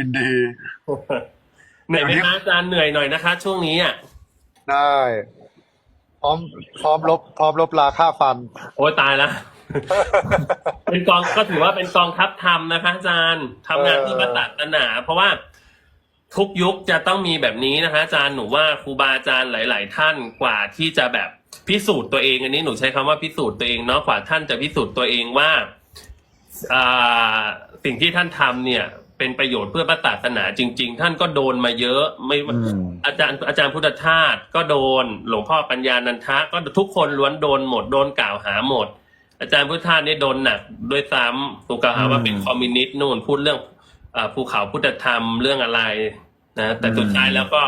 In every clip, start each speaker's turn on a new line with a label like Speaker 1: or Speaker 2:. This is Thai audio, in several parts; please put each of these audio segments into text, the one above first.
Speaker 1: ยินดี
Speaker 2: เหนื่อยไหมคะอาจารย์เหนื่อยหน่อยนะคะ ช่วงนี้อะ
Speaker 1: ได้ พร้อมพร้อมลบพร้อมลบลาค่าฟัน
Speaker 2: โอ้ยตายละเป็นกองก็ถือว่าเป็นกองทัพธรรมนะคะอาจารย์ทำงานเพื่อพระศาสนา เพราะว่าทุกยุคจะต้องมีแบบนี้นะคะอาจารย์หนูว่าครูบาอาจารย์หลาย ๆ ท่านกว่าที่จะแบบพิสูจน์ตัวเองอันนี้หนูใช้คำว่าพิสูจน์ตัวเองเนาะกว่าท่านจะพิสูจน์ตัวเองว่าอ่าสิ่งที่ท่านทำเนี่ย เป็นประโยชน์เพื่อพระศาสนาจริง ๆ ท่านก็โดนมาเยอะไม่ว่า
Speaker 1: อืม
Speaker 2: อาจารย์อาจารย์พุทธทาสก็โดน หลวงพ่อปัญญานันทะ ก็ทุกคนล้วนโดนหมดโดนกล่าวหาหมด อาจารย์พุทธทาสนี่โดนหนักด้วยซ้ำถูกกล่าวหาว่าเป็นคอมมิวนิสต์นู่นพูดเรื่องอาภูเขาพุทธธรรมเรื่องอะไรนะแต่สุดท้ายแล้วก็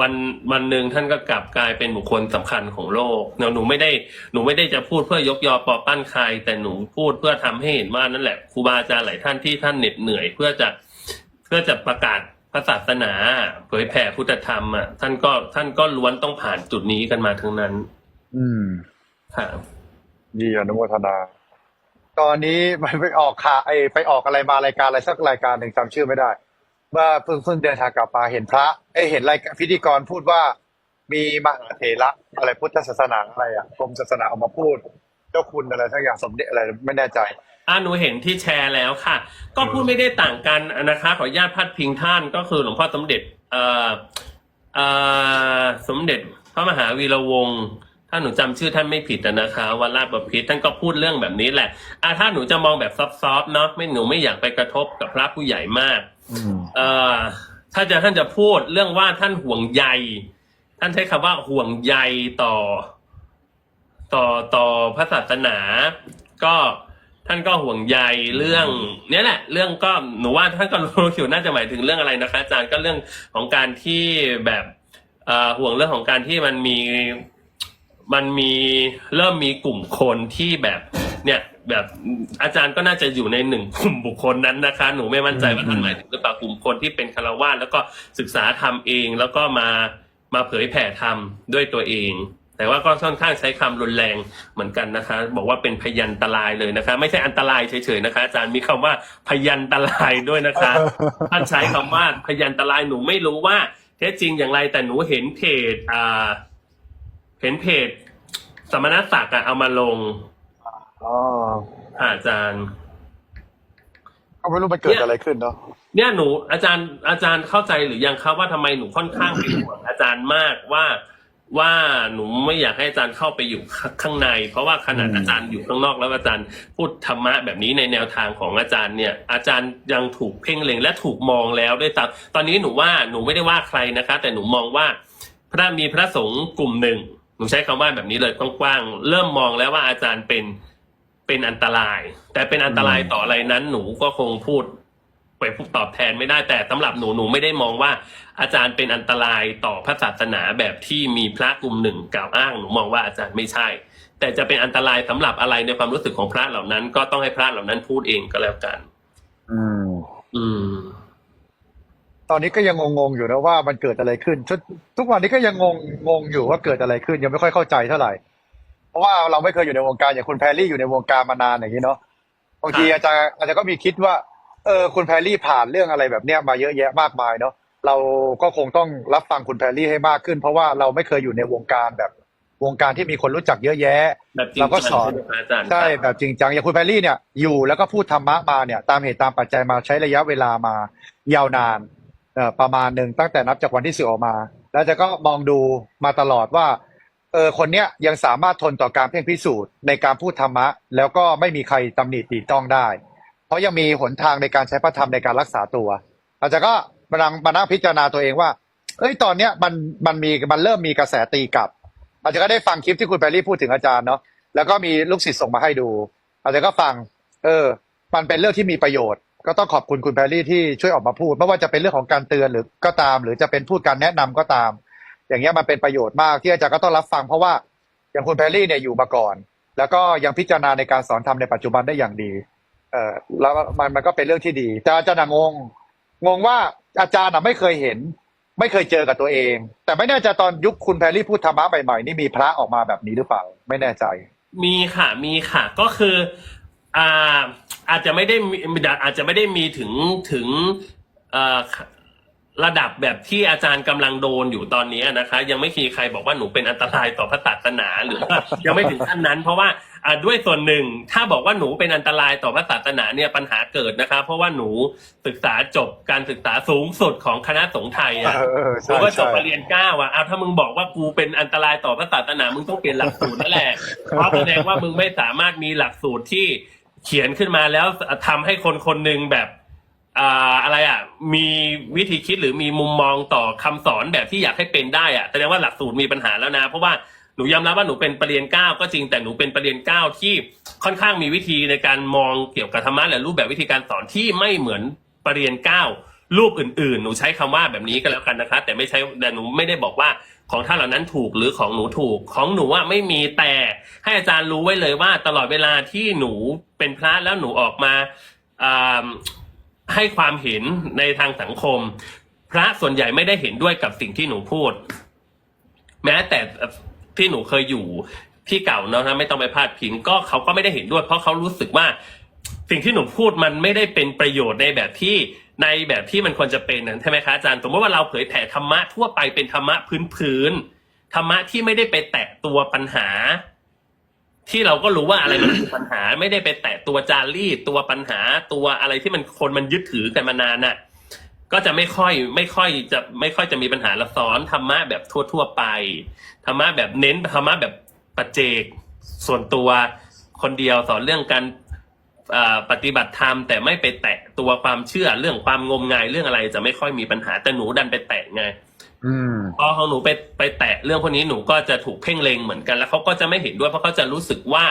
Speaker 2: วันวันหนึ่งท่านก็กลับกลายเป็นบุคคลสำคัญของโลกเนอะหนูไม่ได้หนูไม่ได้จะพูดเพื่อยกยอปอปั้นใคร แต่หนูพูดเพื่อทำให้เห็นว่านั่นแหละครูบาอาจารย์หลายท่านที่ท่านเหน็ดเหนื่อย เพื่อจะเพื่อจะประกาศพระศาสนา เผยแผ่พุทธธรรมอะท่านก็ท่านก็ล้วนต้องผ่านจุดนี้กันมาทั้งนั้น
Speaker 1: อืม
Speaker 2: ค่ะ
Speaker 1: ดีอนุโมทนา ตอนนี้มันไปออกข่าไอไปออกอะไรมารายการอะไรสักรายการหนึ่งจำชื่อไม่ได้ เมื่อเพิ่งเพิ่งเดินทางกลับมาเห็นพระ เอยเห็นรายการพิธีกรพูดว่า มีมหาเถระอะไรพุทธศาสนาอะไรอะกรมศาสนาออกมาพูด เจ้าคุณอะไรสักอย่างสมเด็จอะไรไม่แน่ใจ
Speaker 2: อ่าหนูเห็นที่แชร์แล้วค่ะ ก็พูดไม่ได้ต่างกันนะคะ ขออนุญาตพัดพิงท่านก็คือหลวงพ่อสมเด็จเอ่อเอ่อสมเด็จพระมหาวีระวงศ์ถ้าหนูจำชื่อท่านไม่ผิดนะคะวัดราชบพิตรท่านก็พูดเรื่องแบบนี้แหละอ่าถ้าหนูจะมองแบบซอฟๆเนาะไม่หนูไม่อยากไปกระทบกับพระผู้ใหญ่มาก เอ่อถ้าจะท่านจะพูดเรื่องว่าท่านห่วงใย ท่านใช้คำว่าห่วงใยต่อ ต่อต่อพระศาสนา ก็ท่านก็ห่วงใยเรื่องเนี้ยแหละ เรื่องก็หนูว่าท่านก็รู้อยู่น่าจะหมายถึงเรื่องอะไรนะคะอาจารย์ก็เรื่องของการที่แบบเอ่อห่วงเรื่องของการที่มันมีมันมีเริ่มมีกลุ่มคนที่แบบ เนี่ยแบบอาจารย์ก็น่าจะอยู่ในหนึ่งกลุ่มบุคคลนั้นนะคะ หนูไม่มั่นใจว่าท่านหมายถึงหรือเปล่ากลุ่มคนที่เป็นคารวะแล้วก็ศึกษาธรรมเองแล้วก็มามาเผยแผ่ธรรมด้วยตัวเอง แต่ว่าก็ค่อนข้างใช้คำรุนแรงเหมือนกันนะคะ บอกว่าเป็นพยันตรายเลยนะคะ ไม่ใช่อันตรายเฉยๆนะคะ อาจารย์มีคำว่าพยันตรายด้วยนะคะท่านใช้คำว่าพยันตรายหนูไม่รู้ว่าเท็จจริงอย่างไรแต่หนูเห็นเพจอ่าเห็นเพจสมณศักดิ์อะเอามาลง
Speaker 1: อ๋อ
Speaker 2: ค่ะอาจารย์
Speaker 1: ก็ไม่รู้มันเกิดอะไรขึ้นเนาะ
Speaker 2: เนี่ยหนู อาจารย์อาจารย์เข้าใจหรือยังครับว่าทำไมหนูค่อนข้างเป็นห่วงอาจารย์มากว่าว่าหนูไม่อยากให้อาจารย์เข้าไปอยู่ข้าข้างใน เพราะว่าขนาดอาจารย์อยู่ข้างนอกแล้วอาจารย์พูดธรรมะแบบนี้ในแนวทางของอาจารย์เนี่ย อาจารย์ยังถูกเพ่งเล็งและถูกมองแล้วด้วยซ้ำตอนนี้หนูว่าหนูไม่ได้ว่าใครนะคะ แต่หนูมองว่า พระมีพระสงฆ์กลุ่มหนึ่งหนูใช้คำว่าแบบนี้เลยกว้างๆเริ่มมองแล้วว่าอาจารย์เป็น เป็นอันตราย แต่เป็นอันตรายต่ออะไรนั้น หนูก็คงพูดไปพูดตอบแทนไม่ได้แต่สำหรับหนูหนูไม่ได้มองว่า อาจารย์เป็นอันตรายต่อพระศาสนาแบบที่มีพระกลุ่มหนึ่งกล่าวอ้างหนูมองว่าอาจารย์ไม่ใช่ แต่จะเป็นอันตรายสำหรับอะไรในความรู้สึกของพระเหล่านั้น ก็ต้องให้พระเหล่านั้นพูดเองก็แล้วกัน
Speaker 1: อืม
Speaker 2: อืม
Speaker 1: ตอนนี้ก็ยังงงๆอยู่นะว่ามันเกิดอะไรขึ้นทุกทุกวันนี้ก็ยังงงงงอยู่ว่าเกิดอะไรขึ้น ยังไม่ค่อยเข้าใจเท่าไหร่เพ ราะว่าเราไม่เคยอยู่ในวงการอย่างคุณแพรรี่อยู่ในวงการมานานอย่างนี้เนาะบางที
Speaker 2: ครับ
Speaker 1: อาจารย์อาจจะก็มีคิดว่า เออคุณแพรรี่ผ่านเรื่องอะไรแบบเนี้ยมาเยอะแยะมากมายเนาะเราก็คงต้องรับฟังคุณแพรรี่ให้มากขึ้น เพราะว่าเราไม่เคยอยู่ในวงการแบบ วงการที่มีคนรู้จักเยอะแยะ
Speaker 2: แบบจริง
Speaker 1: เราก็
Speaker 2: จัง
Speaker 1: สอน
Speaker 2: ใช่ไหมคะอาจารย์
Speaker 1: ใช่
Speaker 2: ครับ
Speaker 1: แบบจริงจังอย่างคุณแพรรี่เนี่ยอยู่แล้วก็พูดธรรมะมาเนี่ย ตามเหตุตามปัจจัยมาใช้ระยะเวลามายาวนานเอ่อประมาณหนึ่งตั้งแต่นับจากวันที่สื่อออกมา แล้วจะก็มองดูมาตลอดว่า เออคนเนี้ยยังสามารถทนต่อการเพ่งพิสูจน์ในการพูดธรรมะ แล้วก็ไม่มีใครตำหนิตีต้องได้ เพราะยังมีหนทางในการใช้พระธรรมในการรักษาตัว อาจารย์ก็มานั่งมานั่งพิจารณาตัวเองว่าเอ้ยตอนเนี้ยมันมันมีมันเริ่มมีกระแสตีกลับ อาจารย์ก็ได้ฟังคลิปที่คุณแพรรี่พูดถึงอาจารย์เนาะแล้วก็มีลูกศิษย์ส่งมาให้ดู อาจารย์ก็ฟัง เออ มันเป็นเรื่องที่มีประโยชน์ ก็ต้องขอบคุณคุณแพรรี่ที่ช่วยออกมาพูดไม่ว่าจะเป็นเรื่องของการเตือนหรือก็ตาม หรือจะเป็นพูดการแนะนำก็ตาม อย่างเงี้ยมันเป็นประโยชน์มากที่อาจารย์ก็ต้องรับฟังเพราะว่าอย่างคุณแพรรี่เนี่ยอยู่มาก่อน แล้วก็ยังพิจารณาในการสอนธรรมในปัจจุบันได้อย่างดี เออแล้วมันมันก็เป็นเรื่องที่ดีแต่อาจารย์งงงงว่าอาจารย์อะไม่เคยเห็น ไม่เคยเจอกับตัวเอง แต่ไม่แน่ใจตอนยุคคุณแพรรี่พูดธรรมะใหม่ๆนี่มีพระออกมาแบบนี้หรือเปล่า ไม่แน่ใจ
Speaker 2: มีค่ะ มีค่ะ ก็คืออ่าอาจจะไม่ได้มีอาจจะไม่ได้มีถึงถึงอ ระดับแบบที่อาจารย์กำลังโดนอยู่ตอนนี้นะคะ ยังไม่มีใครบอกว่าหนูเป็นอันตรายต่อพระศาสนาหรือว่ายังไม่ถึงขั้นนั้น เพราะว่าอ่าด้วยส่วนหนึ่งถ้าบอกว่าหนูเป็นอันตรายต่อพระศาสนาเนี่ยปัญหาเกิดนะคะ เพราะว่าหนูศึกษาจบการศึกษาสูงสุดของคณะสงฆ์ไทยอะ
Speaker 1: เออเออ
Speaker 2: หนู
Speaker 1: ใช่
Speaker 2: ก็จบ
Speaker 1: ใช่
Speaker 2: ปริญญาเก้าอะเอาถ้ามึงบอกว่ากูเป็นอันตรายต่อพระศาสนามึงต้องเปลี่ยนหลักสูตรนั่นแหละเพราะแสดงว่ามึงไม่สามารถมีหลักสูตรที่เขียนขึ้นมาแล้วทำให้คนคนหนึ่งแบบ อะไรอะมีวิธีคิดหรือมีมุมมองต่อคำสอนแบบที่อยากให้เป็นได้อะแสดงว่าหลักสูตรมีปัญหาแล้วนะ เพราะว่าหนูยอมรับว่าหนูเป็นปรริญญาเก้าก็จริงแต่หนูเป็นปรริญญาเก้าที่ค่อนข้างมีวิธีในการมองเกี่ยวกับธรรมะและรูปแบบวิธีการสอนที่ไม่เหมือนปรริญญาเก้ารูปอื่นๆ หนูใช้คำว่าแบบนี้ก็แล้วกันนะคะ แต่ไม่ใช่แต่หนูไม่ได้บอกว่าของท่านเหล่านั้นถูกหรือของหนูถูกของหนูว่าไม่มีแต่ให้อาจารย์รู้ไว้เลยว่าตลอดเวลาที่หนูเป็นพระแล้วหนูออกมาอ่า ให้ความเห็นในทางสังคม พระส่วนใหญ่ไม่ได้เห็นด้วยกับสิ่งที่หนูพูด แม้แต่ที่หนูเคยอยู่ที่เก่าเนาะนะไม่ต้องไปพาดพิงก็เขาก็ไม่ได้เห็นด้วย เพราะเขารู้สึกว่าสิ่งที่หนูพูดมันไม่ได้เป็นประโยชน์ในแบบที่ในแบบที่มันควรจะเป็นนะใช่ไหมคะอาจารย์สมมติว่าเราเผยแผ่ธรรมะทั่วไปเป็นธรรมะพื้นพื้นๆธรรมะที่ไม่ได้ไปแตะตัวปัญหา ที่เราก็รู้ว่าอะไรมันคือปัญหาไม่ได้ไปแตะตัวจารีตตัวปัญหาตัวอะไรที่มันคนมันยึดถือกันมานานน่ะ ก็จะไม่ค่อยไม่ค่อยจะไม่ค่อยจะมีปัญหาละสอนธรรมะแบบทั่วๆไปธรรมะแบบเน้นธรรมะแบบปัจเจกส่วนตัวคนเดียวสอนเรื่องการปฏิบัติธรรมแต่ไม่ไปแตะตัวความเชื่อเรื่องความงมงายเรื่องอะไรจะไม่ค่อยมีปัญหาแต่หนูดันไปแตะไง
Speaker 1: อืม
Speaker 2: พอของหนูไปไปแตะเรื่องพวกนี้หนูก็จะถูกเพ่งเลงเหมือนกันแล้วเขาก็จะไม่เห็นด้วยเพราะเขาจะรู้สึกว่า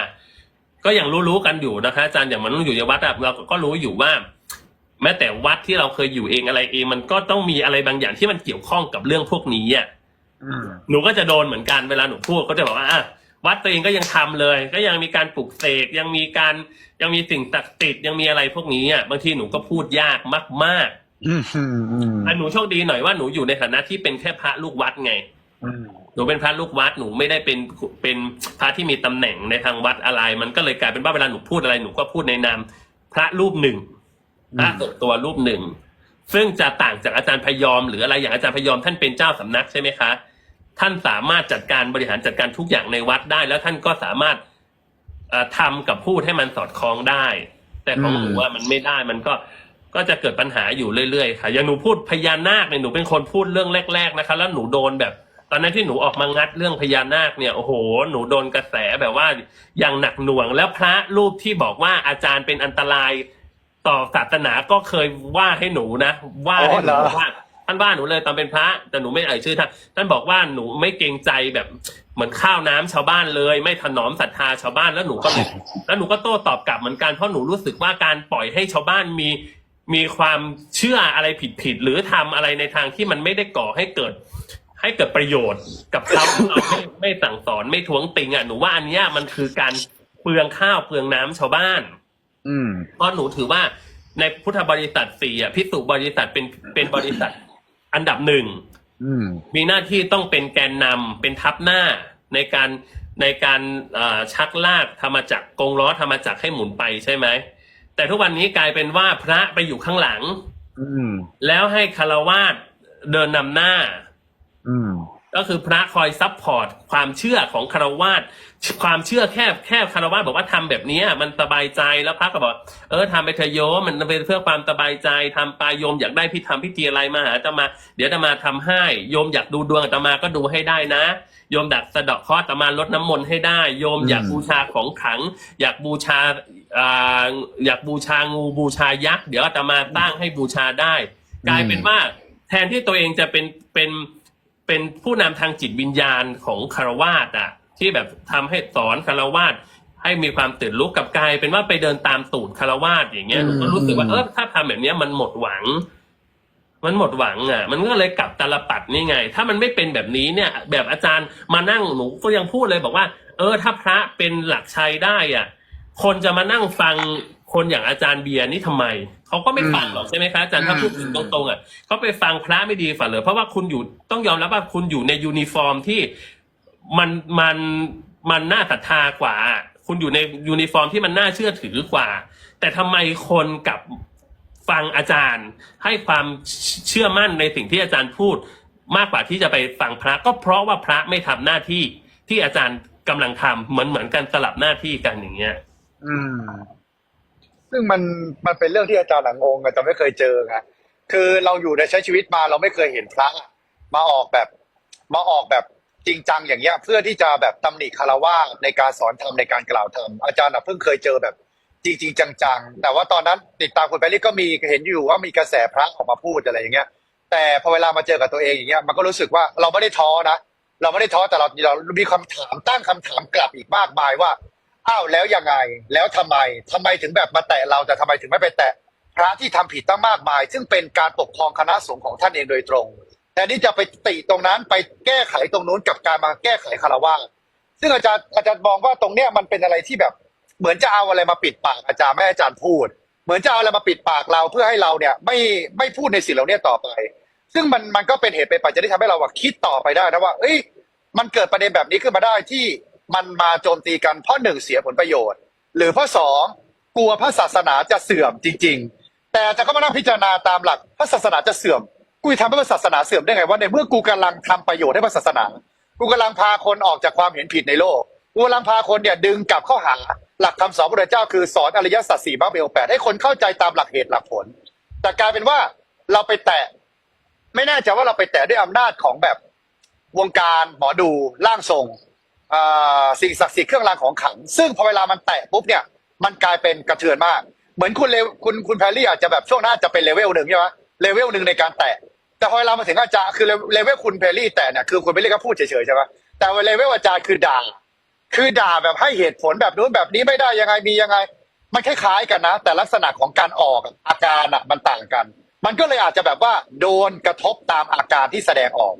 Speaker 2: ก็อย่างรู้ๆกันอยู่นะคะอาจารย์อย่างมันต้องอยู่ในวัดอะเราก็รู้อยู่ว่า แม้แต่วัดที่เราเคยอยู่เองอะไรเอง มันก็ต้องมีอะไรบางอย่างที่มันเกี่ยวข้องกับเรื่องพวกนี้อะ
Speaker 1: อืม
Speaker 2: หนูก็จะโดนเหมือนกันเวลาหนูพูดก็จะบอกว่าอะวัดตัวเองก็ยังทำเลย ก็ยังมีการปลุกเสกยังมีการยังมีสิ่งศักดิ์สิทธิ์ยังมีอะไรพวกนี้อะบางทีหนูก็พูดยากมาก
Speaker 1: อืมอืมอืม
Speaker 2: ๆแต่หนูโชคดีหน่อยว่าหนูอยู่ในฐานะที่เป็นแค่พระลูกวัดไง
Speaker 1: อืม
Speaker 2: หนูเป็นพระลูกวัดหนูไม่ได้เป็นเป็นพระที่มีตำแหน่งในทางวัดอะไร มันก็เลยกลายเป็นว่าเวลาหนูพูดอะไรหนูก็พูดในนามพระรูปหนึ่งพระส่วนตัวรูปหนึ่ง ซึ่งจะต่างจากอาจารย์พยอม หรืออะไรอย่างอาจารย์พยอมท่านเป็นเจ้าสำนักใช่ไหมคะ ท่านสามารถจัดการบริหารจัดการทุกอย่างในวัดได้ แล้วท่านก็สามารถเอ่อทำกับพูดให้มันสอดคล้องได้ แต่ของหนูว่ามันไม่ได้มันก็ ก็จะเกิดปัญหาอยู่เรื่อยๆค่ะอย่างหนูพูดพญานาคเนี่ยหนูเป็นคนพูดเรื่องแรก ๆนะคะ แล้วหนูโดนแบบ ตอนนั้นที่หนูออกมางัดเรื่องพญานาคเนี่ยโอ้โห หนูโดนกระแสแบบว่าอย่างหนักหน่วง แล้วพระรูปที่บอกว่าอาจารย์เป็นอันตรายต่อศาสนาก็เคยว่าให้หนูนะว่าให้หนูว่าท่านว่าหนูเลยตอนเป็นพระ แต่หนูไม่เอ่ยชื่อท่านท่านบอกว่าหนูไม่เกรงใจแบบเหมือนข้าวน้ำชาวบ้านเลย ไม่ถนอมศรัทธาชาวบ้านแล้วหนูก็แล้วหนูก็โต้ตอบกลับเหมือนกันเพราะหนูรู้สึกว่าการปล่อยให้ชาวบ้านมี มีความเชื่ออะไรผิดๆหรือทำอะไรในทางที่มันไม่ได้ก่อให้เกิด ให้เกิดประโยชน์กับเขาเราไม่ไม่สั่งสอนไม่ท้วงติงอะหนูว่าอันเนี้ยมันคือการเปลืองข้าวเปลืองน้ำชาวบ้าน
Speaker 1: อืม
Speaker 2: เพราะหนูถือว่าในพุทธบริษัทสี่อะพิสุบริษัทเป็นเป็นบริษัทอันดับหนึ่ง
Speaker 1: อืม
Speaker 2: มีหน้าที่ต้องเป็นแกนนำเป็นทัพหน้าในการในการเอ่อชักลากธรรมจักรกงล้อธรรมจักรให้หมุนไปใช่ไหม แต่ทุกวันนี้กลายเป็นว่าพระไปอยู่ข้างหลัง
Speaker 1: อืม
Speaker 2: แล้วให้คารวาสเดินนำหน้า
Speaker 1: อืม
Speaker 2: ก็คือพระคอยซัพพอร์ตความเชื่อของคารวาสความเชื่อแค่แค่คารวาสบอกว่าทำแบบเนี้ย มันสบายใจแล้วพระก็บอก เออทำไปเถอะโยมมันเป็นเพื่อความสบายใจทำไปโยมอยากได้พิธรรมพิธีอะไรมาหาอาตมา เดี๋ยวอาตมาทำให้โยมอยากดูดวงอาตมาก็ดูให้ได้นะ โยมดักสะเดาะเคราะห์อาตมาลดน้ำมนต์ให้ได้ โยมอยาก
Speaker 1: อืม
Speaker 2: บูชาของขลัง อยากบูชา อ่าอยากบูชางูบูชายักษ์เดี๋ยวอาตมาตั้งให้บูชาได้ กลายเป็นว่าแทนที่ตัวเองจะเป็นเป็นเป็นผู้นำทางจิตวิญญาณของคารวาสอะ ที่แบบทำให้สอนคารวาสให้มีความตื่นรู้กลับกลายเป็นว่าไปเดินตามตูดคารวาสอย่างเงี้ยหนูก็รู้สึกว่าเออถ้าทำแบบเนี้ยมันหมดหวัง มันหมดหวังอะ มันก็เลยกลับตาลปัดนี่ไง ถ้ามันไม่เป็นแบบนี้เนี่ย แบบอาจารย์มานั่งหนูก็ยังพูดเลยบอกว่า เออ ถ้าพระเป็นหลักชัยได้อะ คนจะมานั่งฟังคนอย่างอาจารย์เบียร์นี่ทำไม เขาก็ไม่ฟังหรอกใช่ไหมคะอาจารย์ถ้าพูดถึงตรงๆอะเขาไปฟังพระไม่ดีฝ่าเลยเพราะว่าคุณอยู่ต้องยอมรับว่าคุณอยู่ในยูนิฟอร์มที่มันมันมันน่าศรัทธากว่า คุณอยู่ในยูนิฟอร์มที่มันน่าเชื่อถือกว่า แต่ทำไมคนกับฟังอาจารย์ ให้ความเชื่อมั่นในสิ่งที่อาจารย์พูด มากกว่าที่จะไปฟังพระ ก็เพราะว่าพระไม่ทำหน้าที่ที่อาจารย์กำลังทำเหมือนเหมือนกันสลับหน้าที่กันอย่างเงี้ย
Speaker 1: อืม ซึ่งมันมันเป็นเรื่องที่อาจารย์หนังงอะแต่ไม่เคยเจอไงคือเราอยู่ในใช้ชีวิตมาเราไม่เคยเห็นพระมาออกแบบ มาออกแบบจริงจังอย่างเงี้ย เพื่อที่จะแบบตำหนิคารวะในการสอนธรรมในการกล่าวธรรมอาจารย์อะเพิ่งเคยเจอแบบ จริงๆจังๆแต่ว่าตอนนั้นติดตามคุณแพรรี่ก็มีเห็นอยู่ว่ามีกระแสพระออกมาพูดอะไรอย่างเงี้ย แต่พอเวลามาเจอกับตัวเองอย่างเงี้ยมันก็รู้สึกว่าเราไม่ได้ท้อนะเราไม่ได้ท้อแต่เราเรามีคำถามตั้งคำถามกลับอีกมากมายว่า อ้าวแล้วยังไง แล้วทำไมทำไมถึงแบบมาแตะเราแต่ทำไมถึงไม่ไปแตะ พระที่ทำผิดตั้งมากมาย ซึ่งเป็นการปกครองคณะสงฆ์ของท่านเองโดยตรงแทนที่จะไปติตรงนั้นไปแก้ไขตรงนู้นกับการมาแก้ไขคารวะซึ่งอาจารย์อาจารย์มองว่าตรงเนี้ยมันเป็นอะไรที่แบบ เหมือนจะเอาอะไรมาปิดปากอาจารย์ไม่อาจารย์พูด เหมือนจะเอาอะไรมาปิดปากเราเพื่อให้เราเนี่ย ไม่ไม่พูดในสิ่งเหล่านี้ต่อไป ซึ่งมันมันก็เป็นเหตุเป็นปัจจัยที่ทำให้เราคิดต่อไปได้นะว่า เอ้ยมันเกิดประเด็นแบบนี้ขึ้นมาได้ที่ มันมาโจมตีกันเพราะหนึ่งเสียผลประโยชน์ หรือเพราะสองกลัวพระศาสนาจะเสื่อมจริง ๆ แต่จะก็มานั่งพิจารณาตามหลักพระศาสนาจะเสื่อมกูทำให้พระศาสนาเสื่อมได้ไงว่าในเมื่อกูกำลังทำประโยชน์ให้พระศาสนา กูกำลังพาคนออกจากความเห็นผิดในโลกกูกำลังพาคนเนี่ยดึงกลับเข้าหาหลักคำสอนพระเจ้าคือสอนอริยสัจสี่มรรคเบลแปดให้คนเข้าใจตามหลักเหตุหลักผล แต่กลายเป็นว่าเราไปแตะ ไม่แน่ใจว่าเราไปแตะด้วยอำนาจของแบบวงการหมอดูร่างทรง สิ่งศักดิ์สิทธิ์เครื่องรางของขลัง ซึ่งพอเวลามันแตะปุ๊บเนี่ย มันกลายเป็นกระเทือนมาก เหมือนคุณเลวคุณคุณแพรรี่อาจจะแบบช่วงหน้าจะเป็นเลเวลหนึ่งใช่ไหมเลเวลหนึ่งในการแตะ แต่พอเวลามาถึงอาจารย์คือเลเวลคุณแพรรี่แตะเนี่ยคือคุณแพรรี่ก็พูดเฉยๆใช่ไหมแต่เลเวลอาจารย์คือด่า คือด่าแบบให้เหตุผลแบบนู้นแบบนี้ไม่ได้ยังไงมียังไง มันคล้ายๆกันนะ แต่ลักษณะของการออกอาการอะมันต่างกัน มันก็เลยอาจจะแบบว่าโดนกระทบตามอาการที่แสดงออก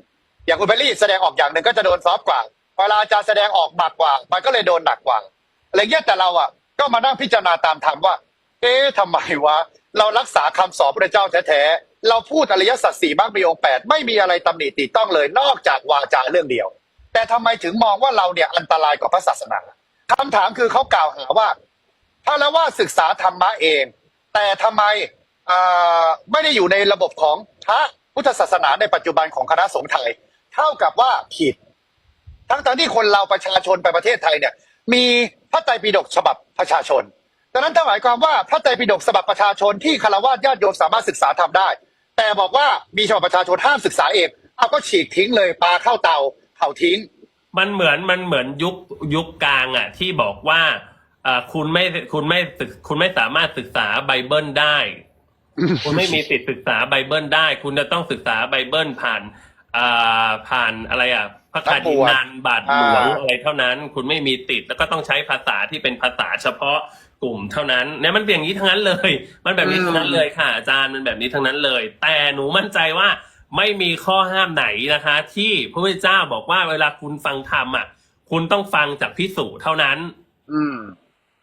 Speaker 1: อย่างคุณเบลลี่แสดงออกอย่างหนึ่งก็จะโดนซอฟกว่า เวลาอาจารย์แสดงออกหนักกว่า มันก็เลยโดนหนักกว่าอะไรเงี้ยแต่เราอะ ก็มานั่งพิจารณาตามธรรมว่า เอ๊ะทำไมวะเรารักษาคำสอนพระเจ้าแท้ๆเราพูดอริยสัจสี่มรรคมีองค์แปดไม่มีอะไรตำหนิติต้องเลยนอกจากวาจาเรื่องเดียว แต่ทำไมถึงมองว่าเราเนี่ยอันตรายกับพระศาสนาคำถามคือเขากล่าวหาว่าถ้าแล้วว่าศึกษาธรรมะเอง แต่ทำไมอ่าไม่ได้อยู่ในระบบของพระพุทธศาสนาในปัจจุบันของคณะสงฆ์ไทย เท่ากับว่าผิด ทั้งทั้งๆที่คนเราประชาชนไปประเทศไทยเนี่ย มีพระไตรปิฎกฉบับประชาชน ดังนั้นถ้าหมายความว่าพระไตรปิฎกฉบับประชาชนที่คารวะญาติโยมสามารถศึกษาทำได้ แต่บอกว่ามีฉบับประชาชนห้ามศึกษาเองเอาก็ฉีกทิ้งเลยปลาเข้าเตาเผาทิ้ง
Speaker 2: มันเหมือนมันเหมือนยุคยุคกลางอะ ที่บอกว่าคุณไม่คุณไม่คุณไม่สามารถศึกษาไบเบิลได้ คุณไม่มีสิทธิศึกษาไบเบิลได้ คุณจะต้องศึกษาไบเบิลผ่านอ่าผ่านอะไรอะ พระคาดินันบาทหลวง
Speaker 1: อ่า
Speaker 2: อะไรเท่านั้น คุณไม่มีติดแล้วก็ต้องใช้ภาษาที่เป็นภาษาเฉพาะกลุ่มเท่านั้นเนี่ยมันเป็นอย่างนี้ทั้งนั้นเลย มันแบบนี้ทั้งนั้นเลยค่ะ อาจารย์มันแบบนี้ทั้งนั้นเลย แต่หนูมั่นใจว่าไม่มีข้อห้ามไหนนะคะ ที่พระพุทธเจ้าบอกว่าเวลาคุณฟังธรรมอะ คุณต้องฟังจากพิสูจน์เท่านั้น
Speaker 1: อืม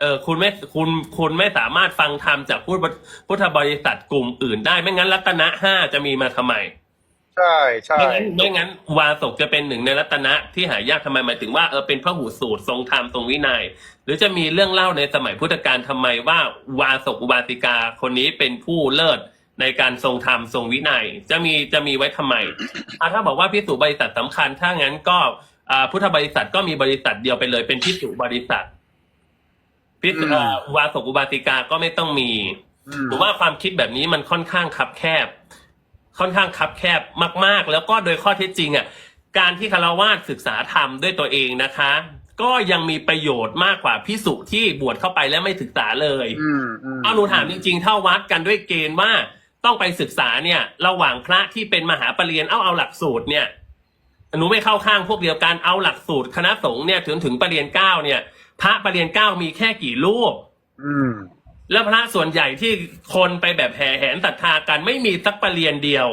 Speaker 2: เออคุณไม่คุณคุณไม่สามารถฟังธรรมจากพุทธพุทธบริษัทกลุ่มอื่นได้ไม่งั้นรัตนะห้าจะมีมาทำไม
Speaker 1: ใช่ใช่
Speaker 2: ไม่งั้นไม่งั้น วาสกจะเป็นหนึ่งในรัตนะที่หายากทำไมหมายถึงว่าเออเป็นพระหูสูตรทรงธรรมทรงวินัย หรือจะมีเรื่องเล่าในสมัยพุทธกาลทำไมว่าวาสกอุบาสิกาคนนี้เป็นผู้เลิศในการทรงธรรมทรงวินัย จะมีจะมีไว้ทำไมอะถ้าบอกว่าพิสูจบริษัทสำคัญ ถ้างั้นก็อ่าพุทธบริษัทก็มีบริษัทเดียวไปเลย เป็นพิสูจบริษัทพิสูจ
Speaker 1: อืม
Speaker 2: อ่าอุบาสกอุบาสิกาก็ไม่ต้องมี
Speaker 1: อืม
Speaker 2: หรือว่าความคิดแบบนี้มันค่อนข้างคับแคบ ค่อนข้างคับแคบมาก ๆ แล้วก็โดยข้อเท็จจริงอะการที่คารวาสศึกษาธรรมด้วยตัวเองนะคะ ก็ยังมีประโยชน์มากกว่าพิสุที่บวชเข้าไปแล้วไม่ศึกษาเลย
Speaker 1: อืมอืม
Speaker 2: เอาหนูถามจริงๆ ถ้าวัดกันด้วยเกณฑ์ว่าต้องไปศึกษาเนี่ย ระหว่างพระที่เป็นมหาปรริญญาเอาเอาหลักสูตรเนี่ยหนูไม่เข้าข้างพวกเดียวกันเอาหลักสูตรคณะสงฆ์เนี่ยถึงถึงปรริญญาเก้าเนี่ย พระปรริญญาเก้ามีแค่กี่รูป
Speaker 1: อืม
Speaker 2: แล้วพระส่วนใหญ่ที่คนไปแบบแห่แหนศรัทธากันไม่มีสักประเรียนเดียว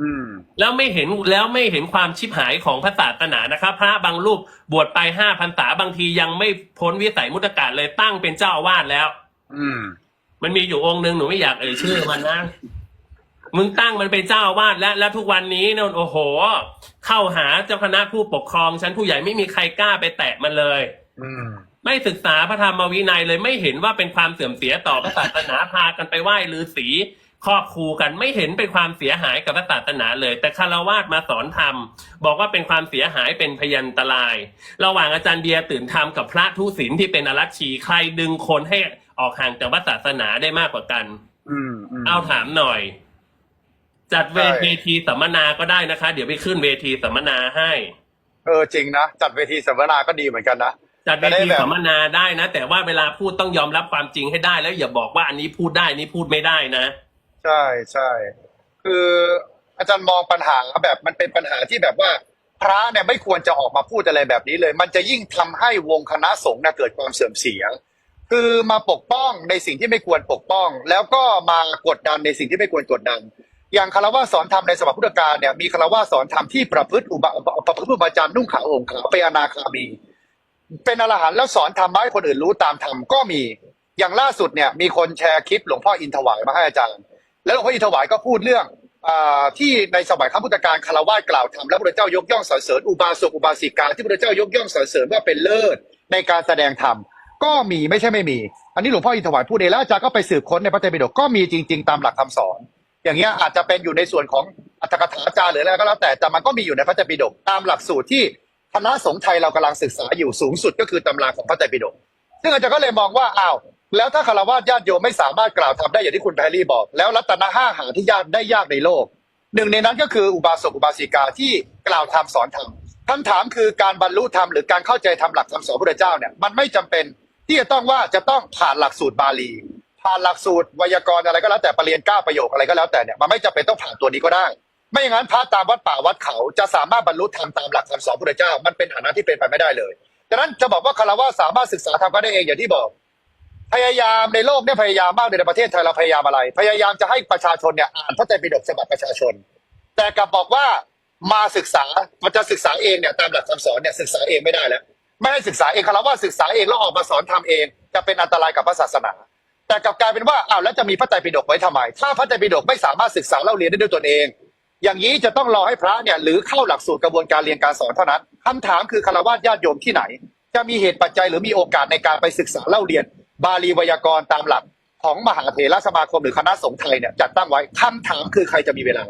Speaker 1: อืม
Speaker 2: แล้วไม่เห็นแล้วไม่เห็นความชิบหายของพระศาสนานะครับ พระบางรูปบวชไปห้าพรรษาบางทียังไม่พ้นวิสัยมุตกาเลยตั้งเป็นเจ้าอาวาสแล้ว
Speaker 1: อืม
Speaker 2: มันมีอยู่องค์หนึ่งหนูไม่อยากเอ่ยชื่อมันนะมึงตั้งมันเป็นเจ้าอาวาสแล้วแล้วทุกวันนี้เนี่ยโอ้โห เข้าหาเจ้าคณะผู้ปกครองชั้นผู้ใหญ่ไม่มีใครกล้าไปแตะมันเลย
Speaker 1: อืม
Speaker 2: ไม่ศึกษาพระธรรมวินัยเลยไม่เห็นว่าเป็นความเสื่อมเสียต่อพระศาสนาพากันไปไหว้ฤาษีครอบครูกันไม่เห็นเป็นความเสียหายกับพระศาสนาเลย แต่คารวาสมาสอนธรรม บอกว่าเป็นความเสียหายเป็นพยันตราย ระหว่างอาจารย์เบียร์ตื่นธรรมกับพระทุศิลที่เป็นอรัชชีใครดึงคนให้ออกห่างจากพระศาสนาได้มากกว่ากัน
Speaker 1: อืมม
Speaker 2: เอาถามหน่อย จัดเว
Speaker 1: ใช่
Speaker 2: เวทีสัมมนาก็ได้นะคะ เดี๋ยวไปขึ้นเวทีสัมมนาให้
Speaker 1: เออจริงนะจัดเวทีสัมมนาก็ดีเหมือนกันนะ
Speaker 2: จัดเว
Speaker 1: จะได้
Speaker 2: ที
Speaker 1: แบบ
Speaker 2: สัมมนาได้นะ แต่ว่าเวลาพูดต้องยอมรับความจริงให้ได้ แล้วอย่าบอกว่าอันนี้พูดได้อันนี้พูดไม่ได้นะ
Speaker 1: ใช่ใช่คืออาจารย์มองปัญหาแบบมันเป็นปัญหาที่แบบว่า พระเนี่ยไม่ควรจะออกมาพูดอะไรแบบนี้เลย มันจะยิ่งทำให้วงคณะสงฆ์เนี่ยเกิดความเสื่อมเสีย คือมาปกป้องในสิ่งที่ไม่ควรปกป้อง แล้วก็มากดดันในสิ่งที่ไม่ควรกดดันอย่างคารวะสอนธรรมในสมัยพุทธกาลเนี่ยมีคารวะสอนธรรมที่ประพฤติอุบะประพฤติอุบาจารย์นุ่งขาวห่มขาวเป็นอนาคามี เป็นอรหันต์แล้วสอนธรรมะให้คนอื่นรู้ตามธรรมก็มี อย่างล่าสุดเนี่ยมีคนแชร์คลิปหลวงพ่ออินถวายมาให้อาจารย์ แล้วหลวงพ่ออินถวายก็พูดเรื่องอที่ในสมัยครั้งพุทธกาลคารวะกล่าวธรรมแล้วพระเจ้ายกย่องสรรเสริญอุบาสกอุบาสิกาที่พระเจ้ายกย่องสรรเสริญว่าเป็นเลิศในการแสดงธรรมก็มีไม่ใช่ไม่มี อันนี้หลวงพ่ออินถวายพูดเองแล้วอาจารย์ก็ไปสืบค้นในพระไตรปิฎกก็มีจริง ๆ ตามหลักคำสอน อย่างเงี้ยอาจจะเป็นอยู่ในส่วนของอัตถกถาจารย์หรืออะไรก็แล้วแต่แต่มันก็มีอยู่ในพระไตรปิฎกตามหลักสูตรที่ คณะสงฆ์ไทยเรากำลังศึกษาอยู่สูงสุดก็คือตำราของพระไตรปิฎกซึ่งอาจารย์ก็เลยมองว่าอ้าวแล้วถ้าคารวะญาติโยมไม่สามารถกล่าวทำได้อย่างที่คุณแพรรี่บอก แล้วรัตนห้าหาที่ยากได้ยากในโลก หนึ่งในนั้นก็คืออุบาสกอุบาสิกาที่กล่าวธรรมสอนธรรมคำถามคือการบรรลุธรรมหรือการเข้าใจธรรมหลักคำสอนพระพุทธเจ้าเนี่ยมันไม่จำเป็นที่จะต้องว่าจะต้องผ่านหลักสูตรบาลี ผ่านหลักสูตรไวยากรณ์อะไรก็แล้วแต่ประเรียนเก้าประโยคอะไรก็แล้วแต่เนี่ยมันไม่จำเป็นต้องผ่านตัวนี้ก็ได้ ไม่อย่างนั้นพระตามวัดป่าวัดเขาจะสามารถบรรลุธรรมตามหลักคำสอนพระพุทธเจ้า มันเป็นฐานะที่เป็นไปไม่ได้เลยดังนั้นจะบอกว่าคารวะสามารถศึกษาธรรมก็ได้เองอย่างที่บอก พยายามในโลกเนี่ยพยายามมากในประเทศไทยเราพยายามอะไร พยายามจะให้ประชาชนเนี่ยอ่านพระไตรปิฎกฉบับประชาชน แต่กลับบอกว่ามาศึกษามันจะศึกษาเองเนี่ยตามหลักคำสอนเนี่ยศึกษาเองไม่ได้แล้วไม่ให้ศึกษาเองคารวะศึกษาเองแล้วออกมาสอนทำเอง จะเป็นอันตรายกับพระศาสนา แต่กลับกลายเป็นว่าอ้าวแล้วจะมีพระไตรปิฎกไว้ทำไม ถ้าพระไตรปิฎกไม่สามารถศึกษาเล่าเรียนได้ด้วยตนเอง อย่างนี้จะต้องรอให้พระเนี่ยหรือเข้าหลักสูตรกระบวนการเรียนการสอนเท่านั้นคำถามคือคารวะญาติโยมที่ไหน จะมีเหตุปัจจัยหรือมีโอกาสในการไปศึกษาเล่าเรียน บาลีไวยากรณ์ตามหลักของมหาเถรสมาคมหรือคณะสงฆ์ไทยเนี่ยจัดตั้งไว้คำถามคือใครจะมีเวลา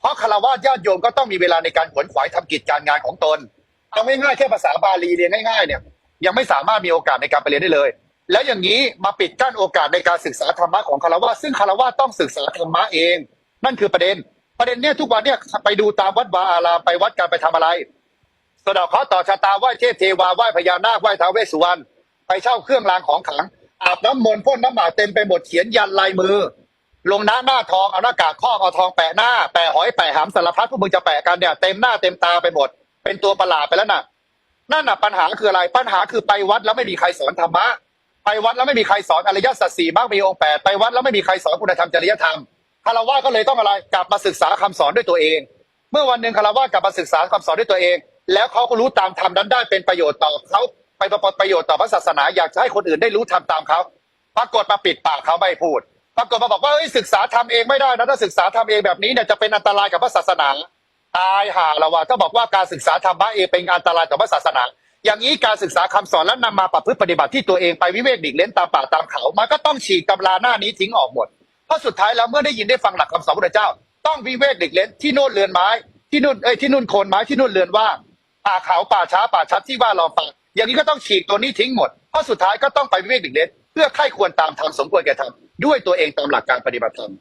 Speaker 1: เพราะคารวะญาติโยมก็ต้องมีเวลาในการขวนขวายทำกิจการงานของตนเอาง่ายๆแค่ภาษาบาลีเรียนง่ายๆเนี่ยยังไม่สามารถมีโอกาสในการไปเรียนได้เลย แล้วอย่างนี้มาปิดกั้นโอกาสในการศึกษาธรรมะของคารวะซึ่งคารวะต้องศึกษาธรรมะเอง นั่นคือประเด็น ประเด็นเนี่ยทุกวันเนี่ยไปดูตามวัดวาอารามไปวัดการไปทำอะไรสะดอกเคราะห์ต่อชะตาไหว้เทพเทวาไหว้พญานาคไหว้ท้าวเวสสุวรรณไปเช่าเครื่องรางของขลังอาบน้ำมนต์พ่นน้ำหมากเต็มไปหมดเขียนยันลายมือ ลงหน้าหน้าทองเอาหน้ากากครอบเอาทองแปะหน้าแปะหอยแปะหามสารพัดพวกมึงจะแปะกันเนี่ยเต็มหน้าเต็มตาไปหมด เป็นตัวประหลาดไปแล้วน่ะนั่นน่ะปัญหาคืออะไรปัญหาคือไปวัดแล้วไม่มีใครสอนธรรมะไปวัดแล้วไม่มีใครสอนอริยสัจสี่มรรคมีองค์แปดไปวัดแล้วไม่มีใครสอนคุณธรรมจริยธรรม คารวะก็เลยต้องอะไรกลับมาศึกษาคำสอนด้วยตัวเอง เมื่อวันหนึ่งคารวะกลับมาศึกษาคำสอนด้วยตัวเอง แล้วเขาก็รู้ตามธรรมนั้นได้เป็นประโยชน์ต่อเขาไปประโยชน์ต่อพระศาสนาอยากจะให้คนอื่นได้รู้ทำตามเขาปรากฏมาปิดปากเขาไม่พูด ปรากฏมาบอกว่าเฮ้ยศึกษาทำเองไม่ได้นะถ้าศึกษาทำเองแบบนี้เนี่ยจะเป็นอันตรายกับพระศาสนาตายห่าละว่าถ้าบอกว่าการศึกษาธรรมะเองเป็นอันตรายต่อพระศาสนา อย่างนี้การศึกษาคำสอนแล้วนำมาประพฤติปฏิบัติที่ตัวเองไปวิเวกดิกเล้นตามป่าตามเขามันก็ต้องฉีกตำราหน้านี้ทิ้งออกหมด เพราะสุดท้ายแล้วเมื่อได้ยินได้ฟังหลักคำสอนพระเจ้า ต้องวิเวกดิกเล่นที่โน่นเรือนไม้ที่นู่นเอ้ยที่นู่นโคนไม้ที่นู่นเรือนว่างป่าเขาป่าช้าป่าชัดที่ว่าลองฟังอย่างนี้ก็ต้องฉีกตัวนี้ทิ้งหมดเพราะสุดท้ายก็ต้องไปวิเวกดิกเล่นเพื่อไข้ควรตามธรรมสมควรแก่ธรรมด้วยตัวเองตามหลักการปฏิบัติธรรม